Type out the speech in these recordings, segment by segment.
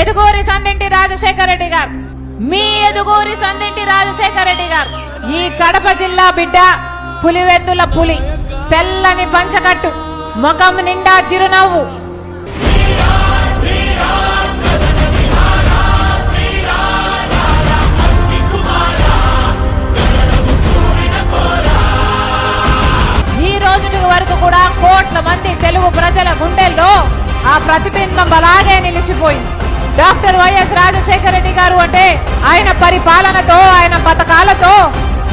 ఎదుగూరి సందింటి రాజశేఖర రెడ్డి గారు. మీ ఎదుగూరి సందింటి రాజశేఖర రెడ్డి గారు. ఈ కడప జిల్లా బిడ్డ పులివెందుల పులి. తెల్లని పంచకట్టు. ముఖం నిండా చిరునవ్వు. ఈ రోజు వరకు కూడా కోట్ల మంది తెలుగు ప్రజల గుండెల్లో ఆ ప్రతిబింబం అలాగే నిలిచిపోయింది. డాక్టర్ వైఎస్ రాజశేఖర రెడ్డి గారు అంటే ఆయన పరిపాలనతో ఆయన పథకాలతో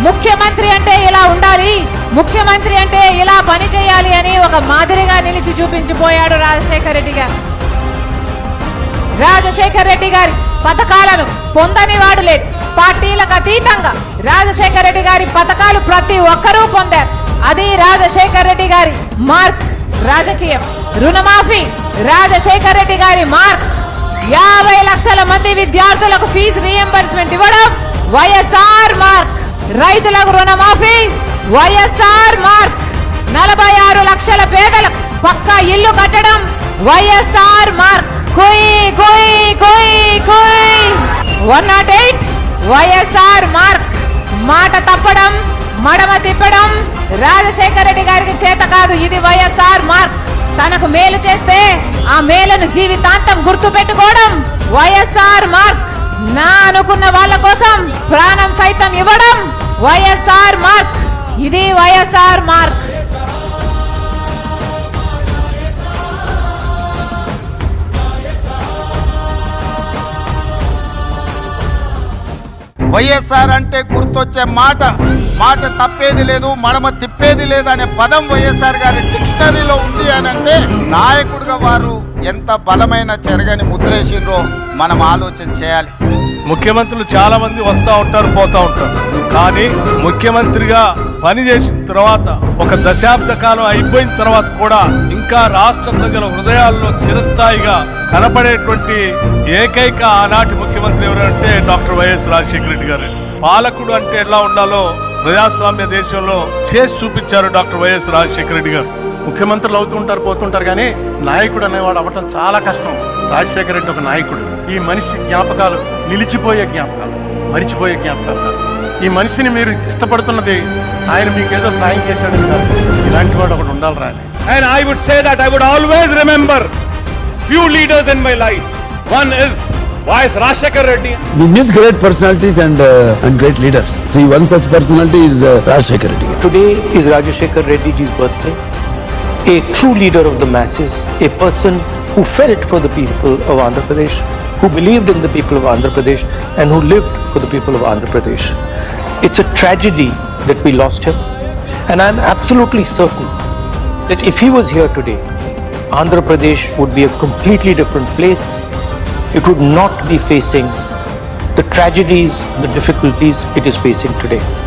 ముఖ్యమంత్రి అంటే ఇలా ఉండాలి ముఖ్యమంత్రి అంటే ఇలా పని చేయాలి అని ఒక మాదిరిగా నిలిచి చూపించిపోయాడు రాజశేఖర రెడ్డి గారు. రాజశేఖర్ రెడ్డి గారి పథకాలను పొందని వాడు లేడు. పార్టీలకు అతీతంగా రాజశేఖర్ రెడ్డి గారి పథకాలు ప్రతి ఒక్కరూ పొందారు. అది రాజశేఖర్ రెడ్డి గారి మార్క్ రాజకీయం. రుణమాఫీ రాజశేఖర్ రెడ్డి గారి మార్క్. యాభై లక్షల మంది విద్యార్థులకు ఫీజు రీఎంబర్స్మెంట్ ఇవ్వడం వైఎస్ఆర్ మార్క్. రైతులకు రుణమాఫీ వైఎస్ఆర్ మార్క్. నలభై ఆరు లక్షల పేదలకు పక్కా ఇల్లు కట్టడం వైఎస్ఆర్ మార్క్. కుయి కుయి కుయి కుయి. One nought eight YSR mark. మాట తప్పడం మడమ తిప్పడం రాజశేఖర రెడ్డి గారికి చేత కాదు ఇది వైఎస్ఆర్ మార్క్. తనకు మేలు చేస్తే ఆ మేలును జీవితాంతం గుర్తు పెట్టుకోవడం వైఎస్ఆర్ మార్క్. నా అనుకున్న వాళ్ళ కోసం ప్రాణం సైతం ఇవ్వడం వైఎస్ఆర్ మార్క్. ఇది వైఎస్ఆర్ మార్క్. వైఎస్ఆర్ అంటే గుర్తొచ్చే మాట. మాట తప్పేది లేదు మడమ తిప్పి ఉండేది లేదనే పదం వైఎస్ఆర్ గారి డిక్షనరీలో ఉంది అని అంటే నాయకుడిగా వారు ఎంత బలమైన చెరగని ముద్రేసిండ్రో మనం ఆలోచన చేయాలి. ముఖ్యమంత్రులు చాలా మంది వస్తూ ఉంటారు పోతూ ఉంటారు. కానీ ముఖ్యమంత్రిగా పనిచేసిన తర్వాత ఒక దశాబ్ద కాలం అయిపోయిన తర్వాత కూడా ఇంకా రాష్ట్ర ప్రజల హృదయాల్లో చిరస్థాయిగా కనపడేటువంటి ఏకైక ఆనాటి ముఖ్యమంత్రి ఎవరంటే డాక్టర్ వైఎస్ రాజశేఖర రెడ్డి గారు. పాలకుడు అంటే ఎలా ఉండాలో ప్రజాస్వామ్య దేశంలో చేసి చూపించారు డాక్టర్ వైఎస్ రాజశేఖర రెడ్డి గారు. ముఖ్యమంత్రులు అవుతూ ఉంటారు పోతుంటారు కానీ నాయకుడు అనేవాడు అవ్వటం చాలా కష్టం. రాజశేఖర రెడ్డి ఒక నాయకుడు. ఈ మనిషి జ్ఞాపకాలు నిలిచిపోయే జ్ఞాపకాలు మరిచిపోయే జ్ఞాపకాలు. కాదు ఈ మనిషిని మీరు ఇష్టపడుతున్నది ఆయన మీకు ఏదో సాయం చేశాడని కాదు. ఇలాంటి వాడు ఉండాలిరా అని And I would say that I would always remember few leaders in my life. One is Vice Rashekar Reddy. We miss great personalities and uh, and great leaders. See, one such personality is uh, Rajshekar Reddy. Today is Rajashekar Reddy ji's birthday. A true leader of the masses, a person who felt for the people of Andhra Pradesh, who believed in the people of Andhra Pradesh, and who lived for the people of Andhra Pradesh. It's a tragedy that we lost him, and I'm absolutely certain that if he was here today, Andhra Pradesh would be a completely different place. It would not be facing the tragedies, the difficulties it is facing today.